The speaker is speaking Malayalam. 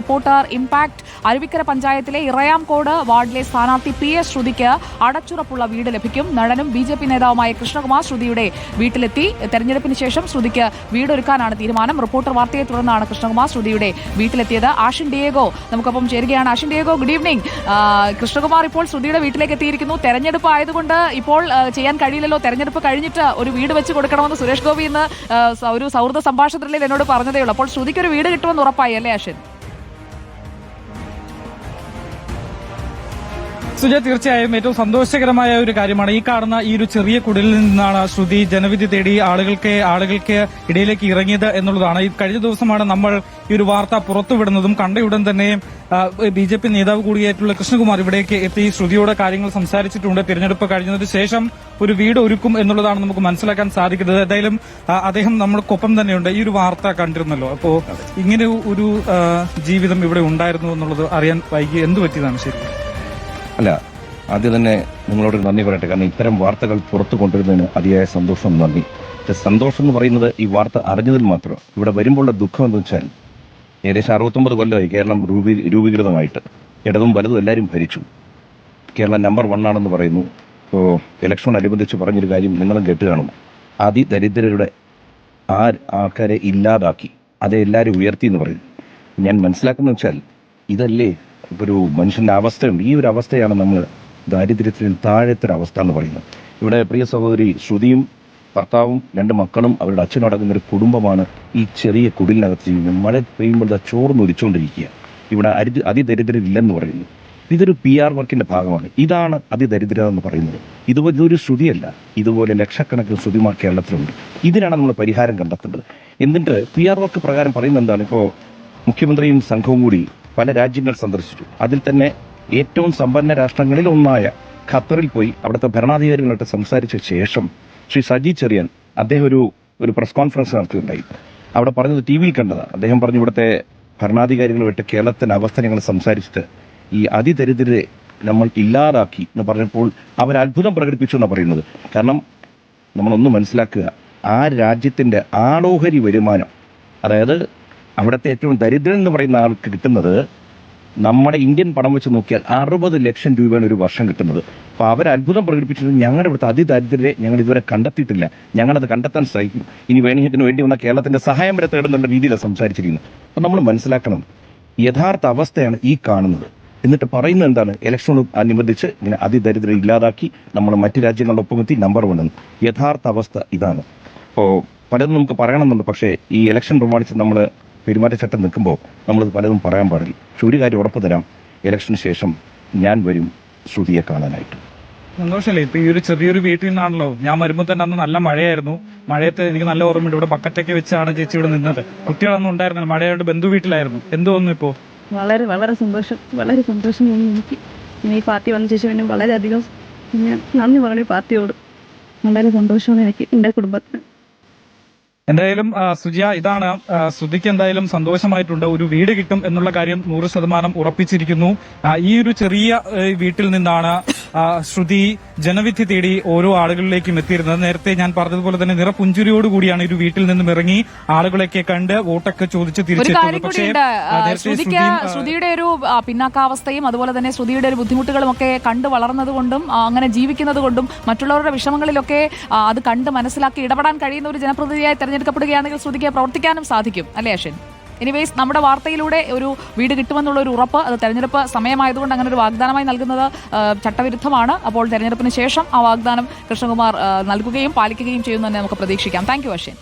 റിപ്പോർട്ടർ ഇംപാക്ട് അരുവിക്കര പഞ്ചായത്തിലെ ഇറയാംകോട് വാർഡിലെ സ്ഥാനാർത്ഥി പി എസ് ശ്രുതിക്ക് അടച്ചുറപ്പുള്ള വീട് ലഭിക്കും. നടനും ബി ജെ പി നേതാവുമായ കൃഷ്ണകുമാർ ശ്രുതിയുടെ വീട്ടിലെത്തി. തെരഞ്ഞെടുപ്പിന് ശേഷം ശ്രുതിക്ക് വീടൊരുക്കാനാണ് തീരുമാനം. റിപ്പോർട്ടർ വാർത്തയെ തുടർന്നാണ് കൃഷ്ണകുമാർ ശ്രുതിയുടെ വീട്ടിലെത്തിയത്. ആഷിൻ ഡിയേഗോ നമുക്കൊപ്പം ചേരുകയാണ്. Ashin Diego good evening Krishnakumar ഇപ്പോൾ ശ്രുതിയുടെ വീട്ടിലേക്ക് എത്തിയിരിക്കുന്നു. തെരഞ്ഞെടുപ്പ് ആയതുകൊണ്ട് ഇപ്പോൾ ചെയ്യാൻ കഴിയില്ലല്ലോ. തെരഞ്ഞെടുപ്പ് കഴിഞ്ഞിട്ട് ഒരു വീട് വെച്ച് കൊടുക്കണമെന്ന് സുരേഷ് ഗോപി ഇന്ന് ഒരു സൗഹൃദ സംഭാഷണത്തിൽ എന്നോട് പറഞ്ഞതേ ഉള്ളൂ അപ്പോൾ ശ്രുതിക്ക് ഒരു വീട് കിട്ടുമെന്ന് ഉറപ്പായി അല്ലേ ആഷിൻ? സുജ തീർച്ചയായും ഏറ്റവും സന്തോഷകരമായ ഒരു കാര്യമാണ്. ഈ കാണുന്ന ഈ ഒരു ചെറിയ കുടിലിൽ നിന്നാണ് ശ്രുതി ജനവിധി തേടി ആളുകൾക്ക് ആളുകൾക്ക് ഇടയിലേക്ക് ഇറങ്ങിയത് എന്നുള്ളതാണ്. ഈ കഴിഞ്ഞ ദിവസമാണ് നമ്മൾ ഈ ഒരു വാർത്ത പുറത്തുവിടുന്നതും കണ്ടയുടൻ തന്നെ ബി ജെ പി നേതാവ് കൂടിയായിട്ടുള്ള കൃഷ്ണകുമാർ ഇവിടേക്ക് എത്തി ശ്രുതിയോട് കാര്യങ്ങൾ സംസാരിച്ചിട്ടുണ്ട്. തിരഞ്ഞെടുപ്പ് കഴിഞ്ഞതിന് ശേഷം ഒരു വീട് ഒരുക്കും എന്നുള്ളതാണ് നമുക്ക് മനസ്സിലാക്കാൻ സാധിക്കുന്നത്. ഏതായാലും ആ, അദ്ദേഹം നമ്മൾക്കൊപ്പം തന്നെയുണ്ട്. ഈ ഒരു വാർത്ത കണ്ടിരുന്നല്ലോ. അപ്പോ ഇങ്ങനെ ഒരു ജീവിതം ഇവിടെ ഉണ്ടായിരുന്നു എന്നുള്ളത് അറിയാൻ വൈകി. എന്ത് പറ്റിയതാണ് ശരി അല്ല ആദ്യം തന്നെ നിങ്ങളോട് നന്ദി പറയട്ടെ. കാരണം ഇത്തരം വാർത്തകൾ പുറത്തു കൊണ്ടുവരുന്നതിന് അതിയായ സന്തോഷം നന്ദി. സന്തോഷം എന്ന് പറയുന്നത് ഈ വാർത്ത അറിഞ്ഞതിൽ മാത്രം. ഇവിടെ വരുമ്പോഴുള്ള ദുഃഖം എന്ന് വെച്ചാൽ ഏകദേശം അറുപത്തൊമ്പത് കൊല്ലമായി കേരളം രൂപീ രൂപീകൃതമായിട്ട്. ഇടതും വലതും എല്ലാവരും ഭരിച്ചു. കേരളം നമ്പർ വൺ ആണെന്ന് പറയുന്നു. ഇപ്പോൾ ഇലക്ഷനോടനുബന്ധിച്ച് പറഞ്ഞൊരു കാര്യം നിങ്ങളും കേട്ട് കാണും. അതിദരിദ്രരുടെ ആ ആൾക്കാരെ ഇല്ലാതാക്കി. അതെ എല്ലാവരും ഉയർത്തി എന്ന് പറയും. ഞാൻ മനസ്സിലാക്കുന്നത് വെച്ചാൽ ഇതല്ലേ ഒരു മനുഷ്യന്റെ അവസ്ഥയുണ്ട് ഈ ഒരു അവസ്ഥയാണ് നമ്മൾ ദാരിദ്ര്യത്തിൽ അവസ്ഥ എന്ന് പറയുന്നത്. ഇവിടെ പ്രിയ സഹോദരി ശ്രുതിയും ഭർത്താവും രണ്ട് മക്കളും അവരുടെ അച്ഛനടങ്ങുന്ന ഒരു കുടുംബമാണ് ഈ ചെറിയ കുടിലിനകത്ത് ജീവിക്കുന്നത്. മഴ പെയ്യുമ്പോൾ ചോർന്ന് ഒലിച്ചുകൊണ്ടിരിക്കുക ഇവിടെ അരി അതിദരിദ്രരില്ലെന്ന് പറയുന്നു. ഇതൊരു പി ആർ വർക്കിന്റെ ഭാഗമാണ്. ഇതാണ് അതിദരിദ്രത എന്ന് പറയുന്നത്. ഇതുപോലെ ഇതൊരു ശ്രുതിയല്ല. ഇതുപോലെ ലക്ഷക്കണക്കിന് ശ്രുതിമാർ കേരളത്തിലുണ്ട്. ഇതിനാണ് നമ്മൾ പരിഹാരം കണ്ടെത്തേണ്ടത്. എന്നിട്ട് പി ആർ വർക്ക് പ്രകാരം പറയുന്നത് എന്താണ്? ഇപ്പോൾ മുഖ്യമന്ത്രിയും സംഘവും കൂടി പല രാജ്യങ്ങൾ സന്ദർശിച്ചു. അതിൽ തന്നെ ഏറ്റവും സമ്പന്ന രാഷ്ട്രങ്ങളിൽ ഒന്നായ ഖത്തറിൽ പോയി അവിടുത്തെ ഭരണാധികാരികളായിട്ട് സംസാരിച്ച ശേഷം ശ്രീ സജി ചെറിയൻ അദ്ദേഹം ഒരു ഒരു പ്രസ് കോൺഫറൻസ് നടത്തിയിട്ടുണ്ടായി. അവിടെ പറഞ്ഞത് ടി വിയിൽ കണ്ടതാണ്. അദ്ദേഹം പറഞ്ഞു ഇവിടുത്തെ ഭരണാധികാരികളുമായിട്ട് കേരളത്തിന്റെ അവസ്ഥ ഞങ്ങൾ സംസാരിച്ചിട്ട് ഈ അതിദരിദ്രരെ നമ്മൾ ഇല്ലാതാക്കി എന്ന് പറഞ്ഞപ്പോൾ അവർ അത്ഭുതം പ്രകടിപ്പിച്ചു എന്നാണ് പറയുന്നത്. കാരണം നമ്മളൊന്ന് മനസ്സിലാക്കുക ആ രാജ്യത്തിന്റെ ആളോഹരി വരുമാനം അതായത് അവിടുത്തെ ഏറ്റവും ദരിദ്രൻ എന്ന് പറയുന്ന ആൾക്ക് കിട്ടുന്നത് നമ്മുടെ ഇന്ത്യൻ പണം വെച്ച് നോക്കിയാൽ അറുപത് ലക്ഷം രൂപയാണ് ഒരു വർഷം കിട്ടുന്നത്. അപ്പോൾ അവർ അത്ഭുതം പ്രകടിപ്പിച്ചത് ഞങ്ങളുടെ ഇവിടുത്തെ അതിദരിദ്രരെ ഞങ്ങൾ ഇതുവരെ കണ്ടെത്തിയിട്ടില്ല. ഞങ്ങളത് കണ്ടെത്താൻ ശ്രമിക്കും ഇനി വേണമെങ്കിൽ വേണ്ടി വന്ന കേരളത്തിന്റെ സഹായം വരെ തേടുന്നുള്ള രീതിയിലാണ് സംസാരിച്ചിരിക്കുന്നത്. അപ്പോൾ നമ്മൾ മനസ്സിലാക്കണം യഥാർത്ഥ അവസ്ഥയാണ് ഈ കാണുന്നത്. എന്നിട്ട് പറയുന്നത് എന്താണ്? ഇലക്ഷനോട് അനുബന്ധിച്ച് ഇങ്ങനെ അതിദരിദ്രം ഇല്ലാതാക്കി നമ്മൾ മറ്റ് രാജ്യങ്ങളുടെ ഒപ്പമെത്തി നമ്പർ വൺ എന്ന്. യഥാർത്ഥ അവസ്ഥ ഇതാണ്. അപ്പോൾ പലതും നമുക്ക് പറയണമെന്നുണ്ട്. പക്ഷേ ഈ ഇലക്ഷൻ പ്രമാണിച്ച് നമ്മൾ പെരുമാറ്റച്ചട്ടം നിൽക്കുമ്പോൾ നമ്മളത് പലതും പറയാൻ പാടില്ല. പക്ഷെ ഒരു കാര്യം ഉറപ്പ് തരാം. ഇലക്ഷന് ശേഷം ഞാൻ വരും ശ്രുതിയെ കാണാനായിട്ട്. സന്തോഷമല്ലേ ഇപ്പൊ ഈ ഒരു ചെറിയൊരു വീട്ടിൽ നിന്നാണല്ലോ. ഞാൻ വരുമ്പോൾ തന്നെ അന്ന് നല്ല മഴയായിരുന്നു. മഴയത്ത് എനിക്ക് നല്ല ഓർമ്മയുണ്ട്. ഇവിടെ ബക്കറ്റൊക്കെ വെച്ചാണ് ചേച്ചി ഇവിടെ നിന്നത്. കുട്ടികളൊന്നും ഉണ്ടായിരുന്നില്ല. മഴയായിട്ട് ബന്ധു വീട്ടിലായിരുന്നു. എന്ത് തോന്നുന്നു ഇപ്പോ? വളരെ വളരെ സന്തോഷം. വളരെ സന്തോഷം തോന്നി എനിക്ക്. ഇനി ഈ പാർട്ടി വന്ന ശേഷം എന്നെ വളരെയധികം ഞാൻ നന്ദി പറഞ്ഞു പാർട്ടിയോട്. വളരെ സന്തോഷമാണ് എനിക്ക് എന്റെ കുടുംബത്തിന്. എന്തായാലും സുജിയ ഇതാണ് സുധിക്ക് ശ്രുതിക്ക് എന്തായാലും സന്തോഷമായിട്ടുണ്ട്. ഒരു വീട് കിട്ടും എന്നുള്ള കാര്യം നൂറ് ശതമാനം ഉറപ്പിച്ചിരിക്കുന്നു. ഈ ഒരു ചെറിയ വീട്ടിൽ നിന്നാണ് ശ്രുതി ജനവിധി തേടി ഓരോ ആളുകളിലേക്കും എത്തിയിരുന്നത്. നേരത്തെ ഞാൻ പറഞ്ഞതുപോലെ തന്നെ നിറപുഞ്ചിരിയോട് കൂടിയാണ് ഒരു വീട്ടിൽ നിന്നും ഇറങ്ങി ആളുകളൊക്കെ കണ്ട് വോട്ടൊക്കെ ചോദിച്ച് തിരിച്ചെത്തുന്നത്. പക്ഷേ ശ്രുതിയുടെ ഒരു പിന്നാക്കാവസ്ഥയും അതുപോലെ തന്നെ ശ്രുതിയുടെ ഒരു ബുദ്ധിമുട്ടുകളും ഒക്കെ കണ്ടു വളർന്നത് കൊണ്ടും അങ്ങനെ ജീവിക്കുന്നത് കൊണ്ടും മറ്റുള്ളവരുടെ വിഷമങ്ങളിലൊക്കെ അത് കണ്ട് മനസ്സിലാക്കി ഇടപെടാൻ കഴിയുന്ന ഒരു ജനപ്രതിനിധിയായി തെരഞ്ഞെടുക്കപ്പെടുകയാണെങ്കിൽ ശ്രുതിക്ക് പ്രവർത്തിക്കാനും സാധിക്കും. അല്ലേ അശ്വിൻ? എനിവേസ് നമ്മുടെ വാർത്തയിലൂടെ ഒരു വീട് കിട്ടുമെന്നുള്ള ഒരു ഉറപ്പ് അത് തെരഞ്ഞെടുപ്പ് സമയമായതുകൊണ്ട് അങ്ങനെ ഒരു വാഗ്ദാനമായി നൽകുന്നത് ചട്ടവിരുദ്ധമാണ്. അപ്പോൾ തെരഞ്ഞെടുപ്പിന് ശേഷം ആ വാഗ്ദാനം കൃഷ്ണകുമാർ നൽകുകയും പാലിക്കുകയും ചെയ്യുന്നു തന്നെ നമുക്ക് പ്രതീക്ഷിക്കാം. Thank you Ashwin.